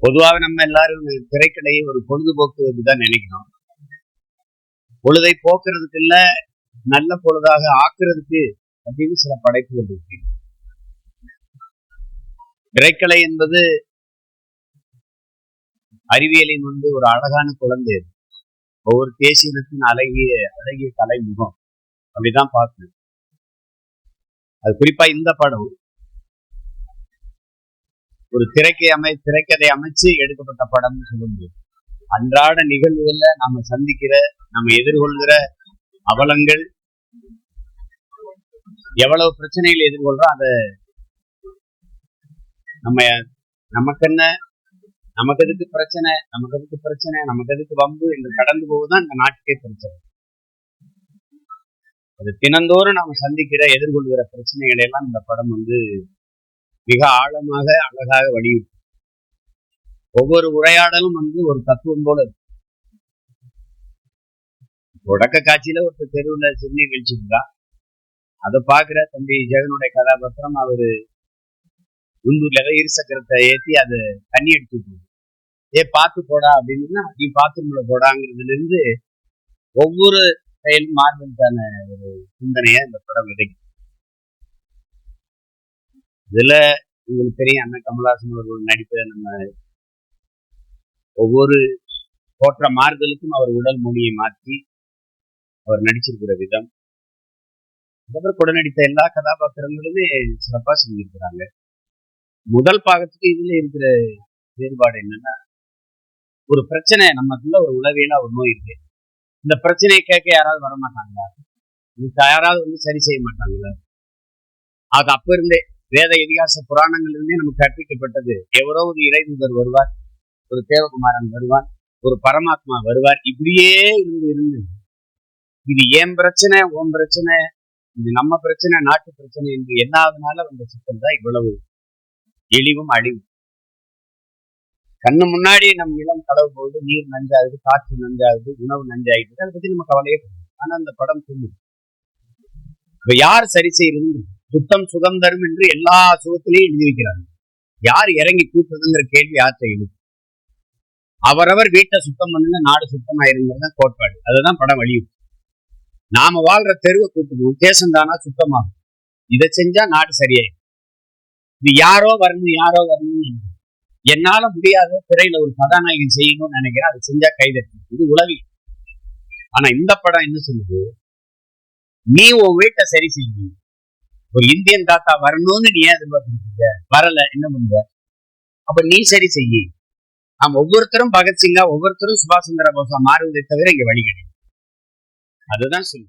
பொதுவாக நம்ம எல்லாரும் திரைக்கடையை ஒரு பொழுதுபோக்கு இதுதான் நினைக்கிறோம். பொழுதை போக்குறதுக்கு இல்ல நல்ல பொழுதாக ஆக்குறதுக்கு அப்படின்னு சில படைப்புகள் இருக்கு. திரைக்கலை என்பது அறிவியலின் வந்து ஒரு அழகான குழந்தை அது. ஒவ்வொரு தேசியத்தின் அழகிய அழகிய கலை முகம் அப்படிதான் பார்க்கணும். அது குறிப்பா இந்த படம் ஒரு திரைக்கை அமை திரைக்கதை அமைச்சு எடுக்கப்பட்ட படம்னு சொல்ல முடியும். அன்றாட நிகழ்வுகள்ல நாம சந்திக்கிற நம்ம எதிர்கொள்கிற அவலங்கள் எவ்வளவு பிரச்சனைகள் எதிர்கொள்றோம் அதை நம்ம நமக்கு என்ன நமக்கு எதுக்கு பிரச்சனை நமக்கு எதுக்கு பிரச்சனை நமக்கு எதுக்கு வம்பு என்று கடந்து போவதுதான் இந்த நாட்டுக்கே பிரச்சனை. அது தினந்தோறும் நாம சந்திக்கிற எதிர்கொள்கிற பிரச்சனைகளை எல்லாம் இந்த படம் வந்து மிக ஆழமாக அழகாக வலியுறுத்தும் ஒவ்வொரு உரையாடலும் வந்து ஒரு தத்துவம் போல இருக்கு. தொடக்க காட்சியில ஒரு தெருவுல சிறுநீர் கழிச்சுருக்கான் அதை பார்க்கிற தம்பி ஜெகனுடைய கதாபாத்திரம் அவரு குண்டூர்ல இருசக்கரத்தை ஏத்தி அதை தண்ணி எடுத்துட்டு ஏ பார்த்து போடா அப்படின்னா நீ பாத்ரூம்ல போடாங்கிறதுல இருந்து ஒவ்வொரு செயலும் மாறுதலுக்கான ஒரு சிந்தனையை இந்த படம் விதைக்கும் இதுல உங்களுக்கு தெரியும் அண்ணன் கமலஹாசன் அவர்கள் நடிப்பை நம்ம ஒவ்வொரு தோற்ற மாறுதலுக்கும் அவர் உடல் மொழியை மாற்றி அவர் நடிச்சிருக்கிற விதம். அதுக்கப்புறம் கூட நடித்த எல்லா கதாபாத்திரங்களுமே சிறப்பா செஞ்சிருக்கிறாங்க. முதல் பாகத்துக்கு இதுல இருக்கிற வேறுபாடு என்னன்னா ஒரு பிரச்சனை நமக்குள்ள ஒரு உளவியலா ஒரு நோய் இருக்கு. இந்த பிரச்சனையை கேட்க யாராவது வர மாட்டாங்களா யாராவது வந்து சரி செய்ய மாட்டாங்களா? அது அப்ப இருந்தே வேத இதிகாச புராணங்களிலிருந்தே நமக்கு கற்பிக்கப்பட்டது. எவரோ ஒரு இறைதூதர் வருவார் ஒரு தேவகுமாரன் வருவார் ஒரு பரமாத்மா வருவார். இப்படியே இருந்து இருந்து. இது ஏன் பிரச்சனை உன் பிரச்சனை? இது நம்ம பிரச்சனை நாட்டு பிரச்சனை என்று என்னாதனால வந்த சிக்கல் தான் இவ்வளவு எளிவும் அழிவும். கண்ணு முன்னாடி நம் நிலம் களவு போது நீர் நஞ்சாகுது காற்று நஞ்சாகுது உணவு நஞ்சாயிட்டு அதை பத்தி நம்ம கவலையே ஆனா அந்த படம் சொல்லுது இப்ப யார் சரி செய்யறது? சுத்தம் சுகம் தரும் என்று எல்லா சுகத்திலையும் எழுதி வைக்கிறாங்க யார் இறங்கி கூட்டுறதுங்கிற கேள்வி யார்கிட்ட எழுது? அவரவர் வீட்டை சுத்தம் பண்ணுங்க நாடு சுத்தமாயிருங்கிறது தான் கோட்பாடு. அதுதான் படம் வலியுறுத்தும் நாம வாழ்ற தெருவை கூட்டணும் தேசம் தானா சுத்தமாகும். இதை செஞ்சா நாடு சரியாயிடும் இது யாரோ வரணும் யாரோ வரணும் என்னால முடியாத திரையில ஒரு கதாநாயகன் செய்யணும்னு நினைக்கிறேன். அதை செஞ்சா கைதட்டி இது உளவி. ஆனா இந்த படம் என்ன சொல்லுது? நீ உன் வீட்டை சரி செய்யணும். ஒரு இந்தியன் தாத்தா வரணும்னு நீ ஏன் எதிர்பார்த்துருக்க வரல என்ன பண்ணுவ அப்ப நீ சரி செய்ய. நாம் ஒவ்வொருத்தரும் பகத்சிங்கா ஒவ்வொருத்தரும் சுபாஷ் சந்திர போஸா மாறுவதை தவிர இங்க வழி கிடையாது. அதுதான் சொல்லு.